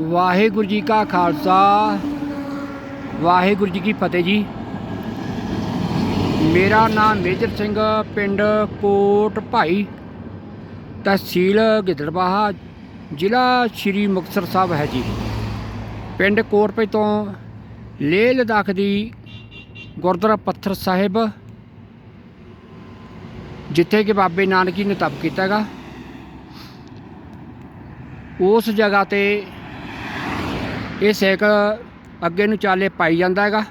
ਵਾਹਿਗੁਰੂ ਜੀ ਕਾ ਖਾਲਸਾ, ਵਾਹਿਗੁਰੂ ਜੀ ਕੀ ਫਤਿਹ ਜੀ। ਮੇਰਾ ਨਾਮ ਮੇਜਰ ਸਿੰਘ, ਪਿੰਡ ਕੋਟ ਭਾਈ, ਤਹਿਸੀਲ ਗਿੱਦੜਬਾਹਾ, ਜ਼ਿਲ੍ਹਾ ਸ਼੍ਰੀ ਮੁਕਤਸਰ ਸਾਹਿਬ ਹੈ ਜੀ। ਪਿੰਡ ਕੋਟ ਭਾਈ ਤੋਂ ਲੇਹ ਲਦਾਖ ਦੀ ਗੁਰਦੁਆਰਾ ਪੱਥਰ ਸਾਹਿਬ, ਜਿੱਥੇ ਕਿ ਬਾਬੇ ਨਾਨਕ ਜੀ ਨੇ ਤਪ ਕੀਤਾ ਹੈਗਾ ਉਸ ਜਗ੍ਹਾ ਤੇ ਇਹ ਸਾਈਕਲ ਅੱਗੇ ਨੂੰ ਚਾਲੇ ਪਾਈ ਜਾਂਦਾ ਹੈਗਾ।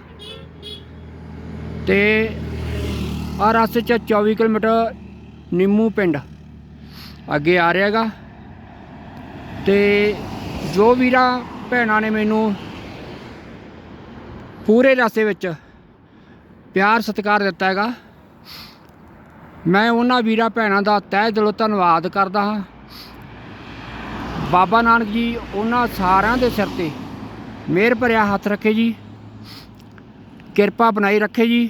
ਤੇ ਆ ਰਸਤੇ 'ਚ 24 ਕਿਲੋਮੀਟਰ ਨਿੰਮੂ ਪਿੰਡ ਅੱਗੇ ਆ ਰਿਹਾ ਹੈਗਾ। ਤੇ ਜੋ ਵੀਰਾਂ ਭੈਣਾਂ ਨੇ ਮੈਨੂੰ ਪੂਰੇ ਰਸਤੇ ਵਿੱਚ ਪਿਆਰ ਸਤਿਕਾਰ ਦਿੱਤਾ ਹੈਗਾ। ਮੈਂ ਉਹਨਾਂ ਵੀਰਾਂ ਭੈਣਾਂ ਦਾ ਤਹਿ ਦਿਲੋਂ ਧੰਨਵਾਦ ਕਰਦਾ ਹਾਂ। ਬਾਬਾ ਨਾਨਕ ਜੀ, ਉਹਨਾਂ ਸਾਰਿਆਂ ਦੇ ਸਿਰ ਤੇ ਮਿਹਰ ਭਰਿਆ ਹੱਥ ਰੱਖੇ ਜੀ। ਕਿਰਪਾ ਬਣਾਈ ਰੱਖੇ ਜੀ।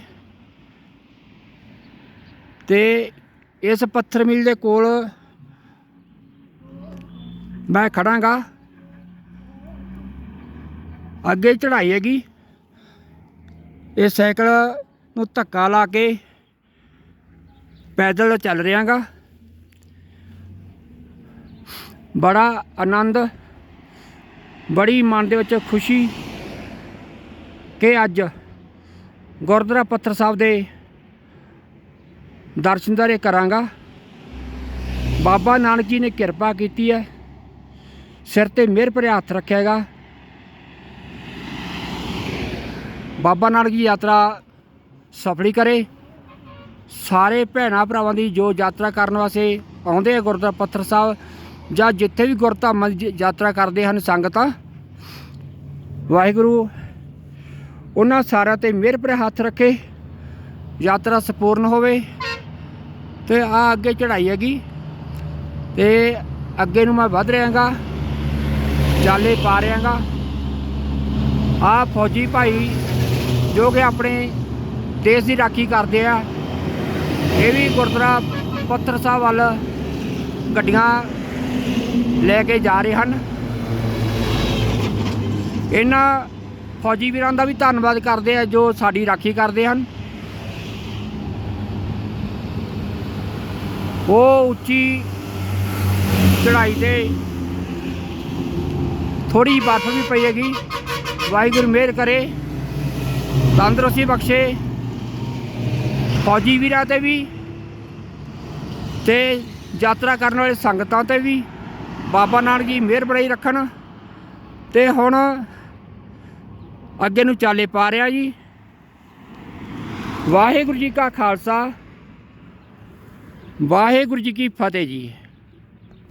ਤੇ ਇਸ ਪੱਥਰ ਮਿਲ ਦੇ ਕੋਲ ਮੈਂ ਖੜਾਂਗਾ। ਅੱਗੇ ਚੜਾਈ ਹੈਗੀ। ਇਹ ਸਾਈਕਲ ਨੂੰ ਧੱਕਾ ਲਾ ਕੇ ਪੈਦਲ ਚੱਲ ਰਿਹਾਗਾ। ਬੜਾ ਆਨੰਦ ਬੜੀ ਮਨ ਦੇ ਵਿੱਚ ਖੁਸ਼ੀ ਕਿ ਅੱਜ ਗੁਰਦੁਆਰਾ ਪੱਥਰ ਸਾਹਿਬ ਦੇ ਦਰਸ਼ਨ ਦਾਰੇ ਕਰਾਂਗਾ। ਬਾਬਾ ਨਾਨਕ ਜੀ ਨੇ ਕਿਰਪਾ ਕੀਤੀ ਹੈ। ਸਿਰ ਤੇ ਮਿਹਰ ਭਰਿਆ ਹੱਥ ਰੱਖਿਆਗਾ ਬਾਬਾ ਨਾਨਕ ਜੀ ਯਾਤਰਾ ਸਫਲੀ ਕਰੇ। ਸਾਰੇ ਭੈਣਾਂ ਭਰਾਵਾਂ ਦੀ ਜੋ ਯਾਤਰਾ ਕਰਨ ਵਾਸਤੇ ਆਉਂਦੇ ਆ ਗੁਰਦੁਆਰਾ ਪੱਥਰ ਸਾਹਿਬ ਜਾਂ ਜਿੱਥੇ ਵੀ ਗੁਰਧਾਮਾਂ ਦੀ ਜ- ਯਾਤਰਾ ਕਰਦੇ ਹਨ ਸੰਗਤਾਂ, ਵਾਹਿਗੁਰੂ, ਉਹਨਾਂ ਸਾਰਿਆਂ ਤੇ ਮਿਹਰ ਭਰੇ ਹੱਥ ਰੱਖੇ, ਯਾਤਰਾ ਸੰਪੂਰਨ ਹੋਵੇ ਤੇ ਆ ਅੱਗੇ ਚੜ੍ਹਾਈ ਹੈਗੀ ਤੇ ਅੱਗੇ ਨੂੰ ਮੈਂ ਵੱਧ ਰਿਹਾਗਾ ਚਾਲੇ ਪਾ ਰਿਹਾਗਾ। ਆ ਫੌਜੀ ਭਾਈ ਜੋ ਕਿ ਆਪਣੇ ਦੇਸ਼ ਦੀ ਰਾਖੀ ਕਰਦੇ ਆ, ਇਹ ਵੀ ਗੁਰਦੁਆਰਾ ਪੱਥਰ ਸਾਹਿਬ ਵੱਲ ਗੱਡੀਆਂ ਲੈ ਕੇ ਜਾ ਰਹੇ ਹਨ। ਇਹਨਾਂ ਫੌਜੀ ਵੀਰਾਂ ਦਾ ਵੀ ਧੰਨਵਾਦ ਕਰਦੇ ਆ, ਜੋ ਸਾਡੀ ਰਾਖੀ ਕਰਦੇ ਹਨ। ਉਹ ਉੱਚੀ ਚੜਾਈ ਤੇ ਥੋੜੀ ਬਰਫ਼ ਵੀ ਪਈ ਵਾਹਿਗੁਰੂ ਮਿਹਰ ਕਰੇ, ਤੰਦਰੁਸਤੀ ਬਖਸ਼ੇ। ਫੌਜੀ ਵੀਰਾਂ ਤੇ ਵੀ ਤੇ ਯਾਤਰਾ ਕਰਨ ਵਾਲੇ ਸੰਗਤਾਂ ਤੇ ਵੀ ਬਾਬਾ ਨਾਨਕ ਜੀ ਮਿਹਰ ਬਣਾਈ ਰੱਖਣ। ਤੇ ਹੁਣ ਅੱਗੇ ਨੂੰ ਚਾਲੇ ਪਾ ਰਿਹਾ ਜੀ। ਵਾਹਿਗੁਰੂ ਜੀ ਕਾ ਖਾਲਸਾ, ਵਾਹਿਗੁਰੂ ਜੀ ਕੀ ਫਤਿਹ ਜੀ।